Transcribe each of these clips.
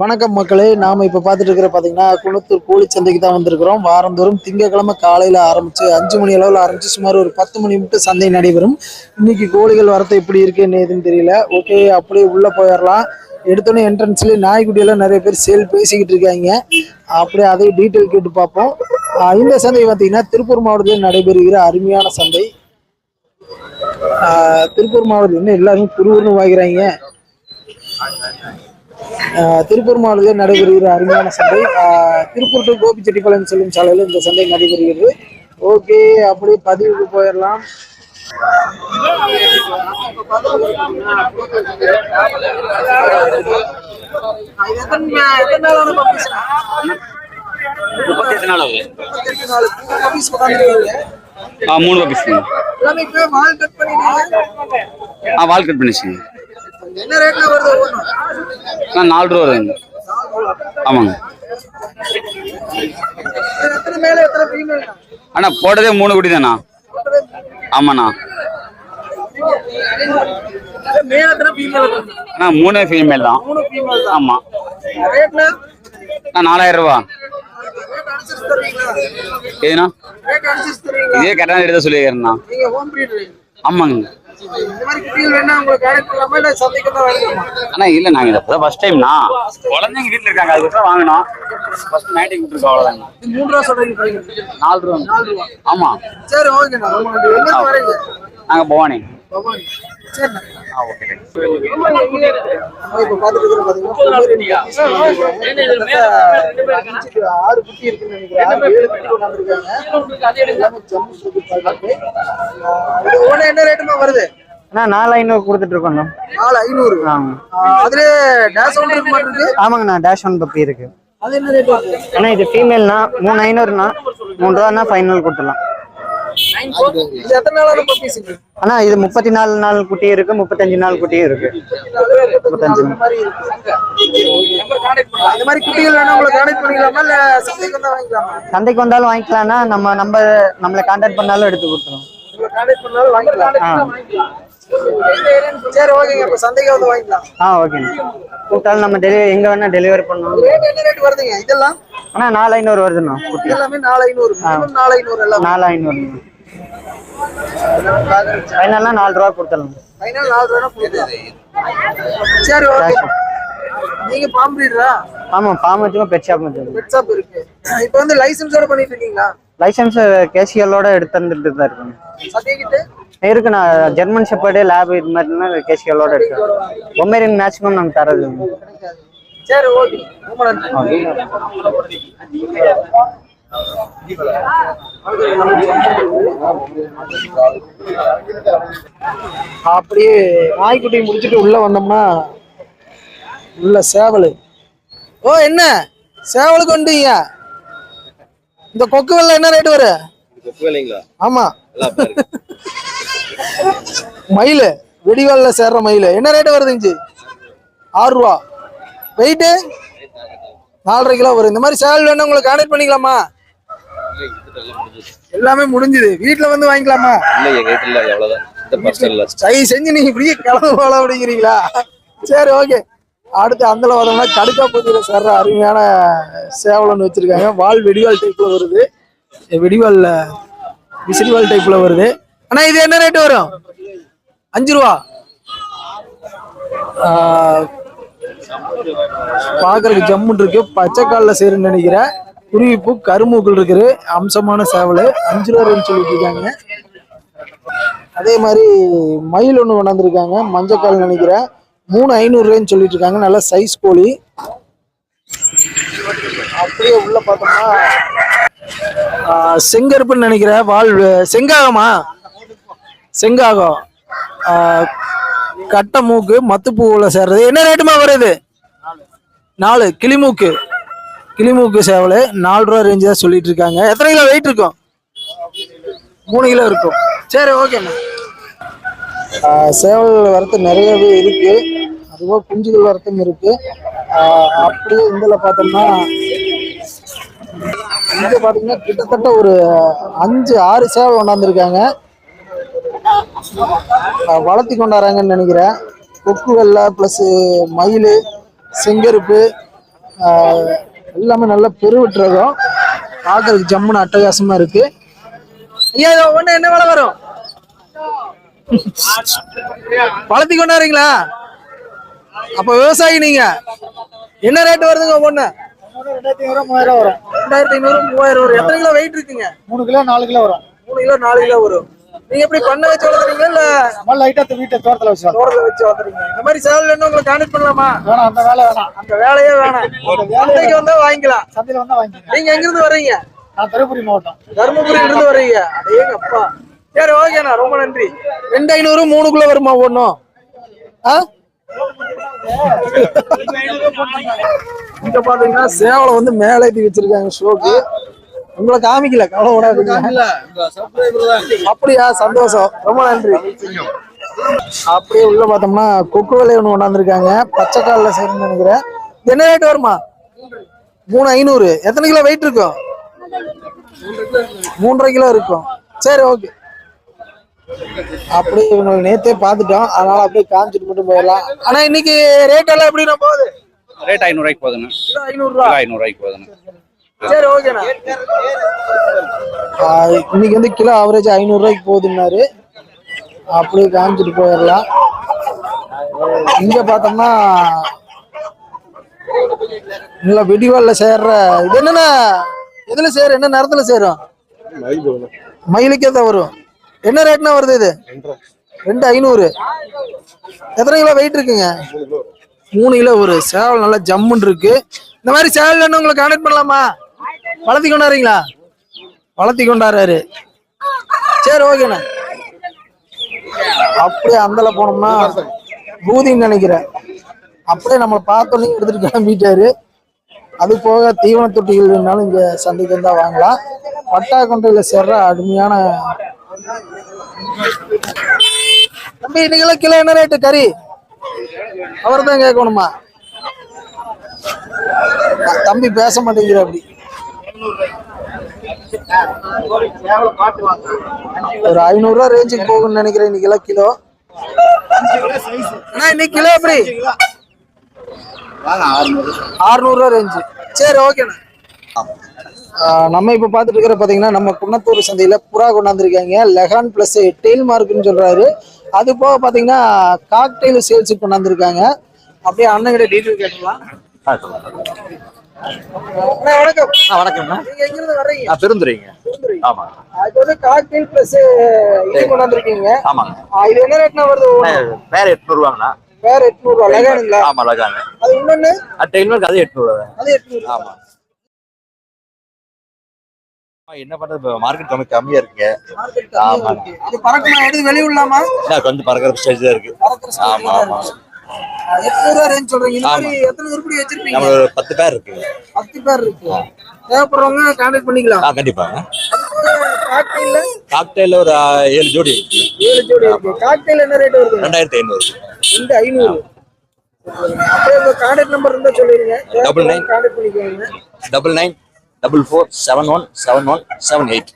வணக்கம் மக்களே. நாம இப்ப பார்த்துட்டு இருக்கிற பாத்தீங்கன்னா குளத்தூர் கோழி சந்தைக்கு தான் வந்திருக்கிறோம். வாரந்தோறும் திங்கக்கிழமை காலையில ஆரம்பிச்சு அஞ்சு மணி அளவில் ஆரம்பிச்சு சுமார் ஒரு பத்து மணி மட்டும் சந்தை நடைபெறும். இன்னைக்கு கோழிகள் வரத்து எப்படி இருக்கு என்ன தெரியல. ஓகே அப்படியே உள்ள போயிடலாம். எடுத்தோன்னே என்ட்ரன்ஸ்ல நாய்க்குட்டியெல்லாம் நிறைய பேர் சேல் பேசிக்கிட்டு இருக்காங்க. அப்படியே அதே டீட்டெயில் கேட்டு பார்ப்போம். இந்த சந்தை பார்த்தீங்கன்னா திருப்பூர் மாவட்டத்தில் நடைபெறுகிற அருமையான சந்தை. திருப்பூர் மாவட்டத்தில் என்ன எல்லாரும் திருவூர்னு வாங்கிறாங்க. திருப்பூர் மாவட்டத்தில் நடைபெறுகிற அருமையான சந்தை திருப்பூர் டு கோபிச்செட்டிப்பாளையம் செல்லும் சாலையில் இந்த சந்தை நடைபெறுகிறது. ஓகே அப்படியே பதிவுக்கு போயிடலாம். மூணு பீஸ் ஆ வால் கட் பண்ணிச்சுங்க என்ன ரேட்ல வருது நாலு ரூபா வருதுங்க. ஆமாங்க. அண்ணா போட்டதே மூணு குட்டி தானா ஆமாண்ணா. அண்ணா மூணே ஃபீமேல் தான். ரேட்ல அண்ணா நாலாயிரம் ரூபா. தருவீங்களா? இதே கரெக்டான ரேட்டு தான் சொல்லியிருக்கேண்ணா நீங்க ஹோம் ப்ரீட் ஆமாங்க. பண்ணலாமா இல்ல நாங்கள் இதை ஃபர்ஸ்ட் டைம்ண்ணா குழந்தைங்க வீட்டில் இருக்காங்க அதுக்கப்புறம் வாங்கினோம். ஃபர்ஸ்ட் நைட்டிங் விட்டுருக்கோம் அவ்வளோதாங்க இது மூணு ரூபா. சொல்றீங்க. நாலு ரூபா ஆமாம் சரி வரீங்க நாங்கள் பவானி. பவானி. ஆ ஓகே இப்ப ஆறு குட்டி இருக்குன்னு நினைக்கிறேன் என்ன ரேட்டுமா வருது அண்ணா. நாலு ஐநூறு? கொடுத்துட்டு நாலு ஐநூறு அதுல டேஷ் இருக்க மாட்டிருக்கு ஆமாங்கண்ணா டேஷ் ஒன் பப்பி இருக்கு. அது என்ன ரேட் வருது? அண்ணா இது ஃபீமேல்னா மூணு ஐநூறுண்ணா மூணு ஃபைனல் கொடுத்துடலாம். அண்ணா இது முப்பத்தி நாலு நாள் குட்டி இருக்கு முப்பத்தஞ்சு நாள் குட்டியும் இருக்கு. அந்த மாதிரி இருக்கு அந்த மாதிரி குட்டிகள் வேணா உங்களை கான்டாக்ட் பண்ணிக்கலாமா? இல்ல சந்தைக்கு வந்தா வாங்கிக்கலாமா? சந்தைக்கு வந்தாலும் வாங்கிக்கலாம்னா நம்ம நம்ம நம்மளை கான்டாக்ட் பண்ணாலும் எடுத்து கொடுத்துரும். கான்டாக்ட் பண்ணாலும் வாங்கிக்கலாம். சரி ஓகேங்க. இப்ப சந்தைக்கு வந்து வாங்கிக்கலாம். ஆ கூப்பிட்டாலும் நம்ம டெலிவரி எங்கே வேணால் டெலிவரி பண்ணணும் ரேட் என்ன ரேட் வருதுங்க? இதெல்லாம்? அண்ணா நாலு ஐநூறு வருதுண்ணா குட்டி. எல்லாமே நாலு ஐநூறு. நாலு ஐநூறு எல்லாம். நாலு ஐநூறுண்ணா. ஃபைனல்லாம் நாலு ரூபா கொடுத்துடலாம். ஃபைனல் நாலு ரூபா சரி ஓகே நீங்க பாம்பு பிரீடரா ஆமாம் ஃபார்ம் வச்சுக்கோ பெட் ஷாப் பெட் ஷாப் இருக்கு. இப்போ வந்து லைசன்ஸோட பண்ணிட்டு இருக்கீங்களா? லைசன்ஸ் கேசியலோட எடுத்து வந்துட்டு தான் இருக்கணும் சர்டிஃபிகேட் இருக்குண்ணா ஜெர்மன் ஷெப்பர்டு லேப் இது மாதிரினா கேசியலோட இருக்கு பொம்மேரியன் மேக்ஸிமம் நாங்கள் தரது. சரி ஓகே ரொம்ப நன்றி. அப்படியே நாய்க்குட்டி முடிச்சுட்டு உள்ள வந்தோம்னா உள்ள சேவல். ஓ என்ன? சேவலுக்கு வந்துட்டீங்க. இந்த கொக்கு வெள்ளம் என்ன ரேட் வரும் ஆமா. மயில் வெடிவால்ல சேர்ற மயில். என்ன ரேட் வருதுங்க ஆறு ரூபா. வெயிட்டு நாலரை கிலோ வரும் இந்த மாதிரி சேவல் வேணும் உங்களுக்கு கான்டாக்ட் பண்ணிக்கலாமா? எல்லாமே முடிஞ்சுது. வீட்ல வந்து வாங்கிக்கலாமா? இல்ல எங்க வீட்டுல அவ்வளவுதான். சை செஞ்சு நீங்க இப்படியே கிளம்பு போல அப்படிங்கிறீங்களா? சரி ஓகே. அடுத்து அந்தல வரோம்னா கடுக்கா பூஜையில சேர்ற அருமையான சேவல் ஒன்று வச்சிருக்காங்க. வால் வெடிவால் டைப்ல வருது. வெடிவால்ல விசிறிவால் டைப்ல வருது. ஆனா இது என்ன ரேட் வரும்? அஞ்சு ரூபா. ஆஹ், பார்க்கறதுக்கு ஜம்முன்னு இருக்கு. பச்சை காலில் சேருன்னு நினைக்கிறேன். குருவிப்பூ கருமூக்கள் இருக்குது அம்சமான சேவல். அஞ்சு ரூபா சொல்லிட்டு இருக்காங்க அதே மாதிரி மயில் ஒன்று கொண்டாந்துருக்காங்க. மஞ்சக்கால் நினைக்கிறேன். மூணு ஐநூறு சொல்லிட்டு இருக்காங்க நல்ல சைஸ் கோழி. அப்படியே உள்ள பார்த்தோம்னா செங்கருப்புன்னு நினைக்கிறேன். வால் செங்காகமா? செங்காகம். கட்டை மூக்கு மத்துப்பூவுல சேர்றது. என்ன ரேட்டுமா வருது? நாலு. கிளிமூக்கு. கிளிமூக்கு சேவல் நாலு ரூபா ரேஞ்சு தான் சொல்லிட்டு இருக்காங்க எத்தனை கிலோ வெயிட் இருக்கும்? மூணு கிலோ இருக்கும். சரி ஓகேண்ணா சேவல் வரத்து நிறையவே இருக்கு. அதுபோக குஞ்சுகள் வரத்தும் இருக்கு. அப்படியே இதில் பார்த்தோம்னா இங்க பாத்தீங்கன்னா கிட்டத்தட்ட ஒரு அஞ்சு ஆறு சேவல் கொண்டாந்துருக்காங்க. வளர்த்தி கொண்டாடுறாங்கன்னு நினைக்கிறேன். கொக்கு வெள்ளை ப்ளஸ்ஸு மயில் செங்கருப்பு எல்லாமே நல்ல பெருவிட்டு ரகம் பார்க்கறதுக்கு ஜம்முன்னு அட்டகாசமா இருக்கு. ஐயா இது ஒண்ணு என்ன விலை வரும்? வளர்த்தி கொண்டாடுறீங்களா? அப்ப விவசாயி நீங்க. என்ன ரேட் வருதுங்க ஒண்ணு? ரெண்டாயிரத்தி ஐநூறு மூவாயிரம் வரும். ரெண்டாயிரத்தி ஐநூறு மூவாயிரம் வரும். எத்தனை கிலோ வெயிட் இருக்குங்க? மூணு கிலோ நாலு கிலோ வரும். மூணு கிலோ நாலு கிலோ வரும். நீங்க எப்படி பண்ண வச்சு வளர்த்துறீங்களா இல்ல நம்ம லைட்டா வீட்டை தோட்டத்துல வச்சு. தோட்டத்துல வச்சு வளர்த்துறீங்க? இந்த மாதிரி சேவல் என்ன உங்களுக்கு கான்டெக்ட் பண்ணலாமா? வேணாம் அந்த வேலை வேணாம். அந்த வேலையே வேணாம். சந்தைக்கு வந்தா வாங்கிக்கலாம். சந்தையில வந்தா வாங்கிக்கோங்க நீங்க எங்க இருந்து வர்றீங்க? நான் தருமபுரி மாவட்டம். தருமபுரியில இருந்து வர்றீங்க. அடேங்க அப்பா சரி ஓகேண்ணா ரொம்ப நன்றி. ரெண்டு ஐநூறு மூணுக்குள்ள வருமா ஒண்ணும் ஆ? இங்க பாத்தீங்கன்னா சேவலை வந்து மேலே ஏத்தி வச்சிருக்காங்க ஷோக்கு. உங்களை காமிக்கல கவலைப்படாதீங்க அப்படியா சந்தோஷம். ரொம்ப நன்றி. அப்படியே உள்ள பார்த்தோம்னா கொக்கு விலை ஒன்று கொண்டாந்துருக்காங்க. பச்சை காலில் செய்யணும்னு நினைக்கிறேன். என்ன ரேட் வருமா? மூணு ஐநூறு. எத்தனை கிலோ வெயிட் இருக்கும்? மூன்றரை கிலோ இருக்கும். சரி ஓகே அப்படியே இவங்களை நேத்தே பார்த்துட்டோம். அதனால அப்படியே காமிச்சிட்டு மட்டும் போயிடலாம். ஆனா இன்னைக்கு ரேட் எல்லாம் எப்படி நான் போகுது ரேட் ஐநூறுரூவாய்க்கு போகுதுண்ணா. ஐநூறுரூவா ஐநூறுரூவாய்க்கு போகுதுண்ணா. சரி ஓகேண்ணா இன்னைக்கு வந்து கிலோ ஆவரேஜ் ஐநூறுரூவாய்க்கு போகுதுன்னாரு. அப்படியே காமிச்சிட்டு போயிடலாம். இங்க பார்த்தோம்னா நல்லா வெடிவால்ல சேர்ற இது என்னன்னா எதுல சேரும்? என்ன நேரத்துல சேரும்? மயிலுக்கே தான் வரும். என்ன ரேட்னா வருது இது? ரெண்டு ஐநூறு. எத்தனை கிலோ வெயிட் இருக்குங்க? மூணு கிலோ ஒரு. சேவல் நல்லா ஜம்முன்னு இருக்கு. இந்த மாதிரி சேவல் வேணும் உங்களை கான்டாக்ட் பண்ணலாமா? வளர்த்தி கொண்டாடுறீங்களா? வளர்த்தி கொண்டாடுறாரு. சரி ஓகேண்ணா அப்படியே அந்தல போனோம்னா பூதின்னு நினைக்கிறேன். அப்படியே நம்மளை பார்த்தோன்னே எடுத்துட்டு கிளம்பிட்டாரு. அது போக தீவன தொட்டிகள் வேணாலும் இங்க சந்தைக்கு வந்தா வாங்கலாம். பட்டா கொண்டையில சேர்ற அருமையான தம்பி இன்னைக்கெல்லாம் கிலோ என்ன ரேட்டு கறி? அவர் தான் கேட்கணுமா? தம்பி பேச மாட்டேங்கிற அப்படி. ஒரு ஐநூறு ரேஞ்சுக்கு போகும்னு நினைக்கிறேன். இன்னைக்கு எல்லாம் கிலோ. அண்ணா இன்னைக்கு கிலோ எப்படி? அறுநூறு ரேஞ்சு சரி ஓகேண்ணா நம்ம இப்போ பாத்துட்டு இருக்கிற பாத்தீங்கன்னா நம்ம குன்னத்தூர் சந்தையில் புறா கொண்டாந்துருக்காங்க. லெகான் பிளஸ் டெயில் மார்க்குன்னு சொல்றாரு. அது போக பாத்தீங்கன்னா காக்டெயில் சேல்ஸுக்கு கொண்டாந்துருக்காங்க. அப்படியே அண்ணன் கிட்ட டீட்டெயில் கேட்கலாம் வணக்கம். வணக்கம்ண்ணா நீங்க எங்க இருந்து வர்றீங்க? நான் பெருந்துறைங்க. ஆமா. அது வந்து காக்டெயில் பிளஸ் இது கொண்டாந்துருக்கீங்க. ஆமாங்க. இது என்ன ரேட்னா வருது ஒண்ணு? வேற எட்நூறு ரூபாங்கண்ணா வேற எட்நூறு. ரூபா லெகானுங்களா ஆமா லகாங்க அது இன்னொன்னு? டெய்லருக்கு அது எட்நூறு அது எட்நூறு ஆமா. என்ன பண்றது மார்க்கெட் கம்மி கம்மியா இருக்குங்க. ஆமா. அது பறக்குமா? எடுத்து வெளிய விடலாமா? கொஞ்சம் பறக்கிற ஸ்டேஜ் தான் இருக்கு. ஆமா ஆமா. எட்நூறு ரூபா ரேஞ்ச் சொல்றீங்க? இந்த மாதிரி எத்தனை உருப்படி வச்சிருப்பீங்க? நம்ம ஒரு பத்து பேர் இருக்குங்க பத்து பேர் இருக்கு. தேவைப்படுறவங்க கான்டாக்ட் பண்ணிக்கலாம். ஆ கண்டிப்பாங்க காக்டெயில்ல காக்டெயில் ஒரு ஏழு ஜோடி இருக்கு. ஏழு ஜோடி இருக்கு. காக்டெயில் என்ன ரேட் வருது? ரெண்டாயிரத்தி ஐநூறு. ரெண்டு ஐநூறு. அப்படியே உங்க கான்டாக்ட் நம்பர் இருந்தா சொல்லிருங்க Double nine. கான்டாக்ட் பண்ணிக்கோங்க. Double nine double four seven one seven one seven eight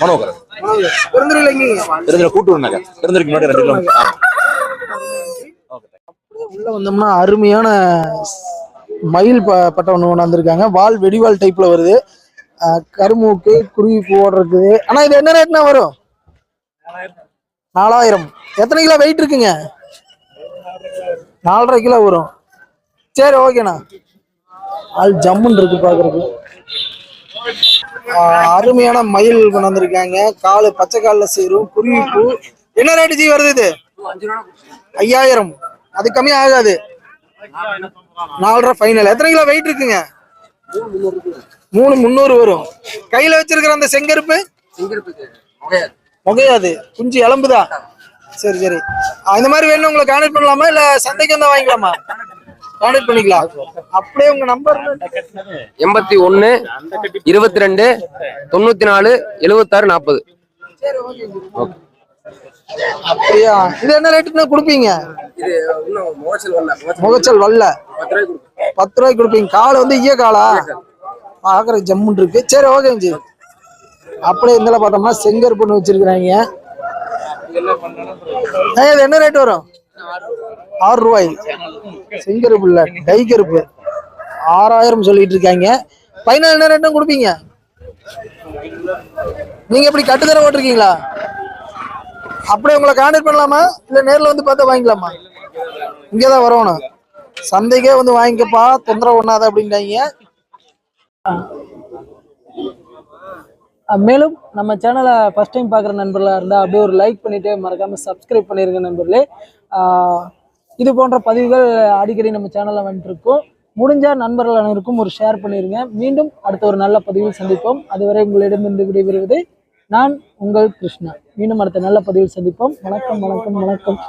Manoharan. பிறந்தரில் எங்கீங்க? பெருந்துறை கூட்டூர் நகர். பெருந்துறைக்கு முன்னாடி ரெண்டு கிலோமீட்டர். உள்ள வந்தோம்னா அருமையான மயில் ப பட்டை ஒன்று கொண்டாந்துருக்காங்க வால் வெடிவால் டைப்ல வருது. கருமூக்கு குருவி பூ ஓடுறது ஆனா இது என்ன ரேட்னா வரும்? நாலாயிரம். எத்தனை கிலோ வெயிட் இருக்குங்க? நாலரை கிலோ வரும். சரி ஓகேண்ணா ஆள் ஜம்முன்னு இருக்கு பாக்குறதுக்கு. அருமையான மயில் கொண்டாந்துருக்காங்க காலு பச்சை காலில் சேரும். குருவி பூ. என்ன ரேட்டு ஜி வருது இது? ஐயாயிரம். அது கம்மி ஆகாது. நாலரை ஃபைனல் எத்தனை கிலோ வெயிட் இருக்குங்க? மூணு முந்நூறு வரும். கையில வச்சிருக்கிற அந்த செங்கருப்பு? முகையாது குஞ்சு எலும்புதா? சரி சரி. இந்த மாதிரி வேணும் உங்களை கான்டாக்ட் பண்ணலாமா? இல்ல சந்தைக்கு வந்தா வாங்கிக்கலாமா? கான்டாக்ட் பண்ணிக்கலாம். அப்படியே உங்க நம்பர் எண்பத்தி ஒன்னு இருபத்தி ரெண்டு தொண்ணூத்தி நாலு எழுவத்தாறு நாற்பது அப்படியா? இது என்ன ரேட்டுன்னு கொடுப்பீங்க? முகச்சல் வல்ல பத்து ரூபாய்க்கு கொடுப்பீங்க. கால் வந்து ஈய காலா? பாக்குற ஜம்முன் இருக்கு. சரி ஓகேங்க ஜி அப்படியே இருந்தாலும் பார்த்தோம்னா செங்கர் பொண்ணு வச்சிருக்கிறாங்க. இது என்ன ரேட் வரும்? ஆறு ரூபாய். செங்கருப்பு இல்ல டை கருப்பு ஆறாயிரம் சொல்லிட்டு இருக்காங்க. ஃபைனல் என்ன ரேட்டும் கொடுப்பீங்க? நீங்க எப்படி கட்டுத்தர ஓட்டிருக்கீங்களா அப்படியே உங்களை கான்டாக்ட் பண்ணலாமா? இல்ல நேர்ல வந்து பார்த்தா வாங்கிக்கலாமா? இங்கே தான் வரணும் சந்தைக்கே வந்து வாங்கிக்கப்பா தொந்தரவு பண்ணாத அப்படின்ட்டாங்க மேலும் நம்ம சேனலை ஃபஸ்ட் டைம் பார்க்குற நண்பர்களாக இருந்தால் அப்படியே ஒரு லைக் பண்ணிவிட்டு மறக்காமல் சப்ஸ்கிரைப் பண்ணிருங்க நண்பர்களே. இது போன்ற பதிவுகள் அடிக்கடி நம்ம சேனலில் வந்துட்டுருக்கோம் முடிஞ்ச நண்பர்கள் அனைவருக்கும் ஒரு ஷேர் பண்ணிருங்க. மீண்டும் அடுத்த ஒரு நல்ல பதிவில் சந்திப்போம். அதுவரை உங்களிடமிருந்து விடைபெறுவது நான் உங்கள் கிருஷ்ணா. மீண்டும் அடுத்த நல்ல பதிவில் சந்திப்போம். வணக்கம் வணக்கம் வணக்கம்.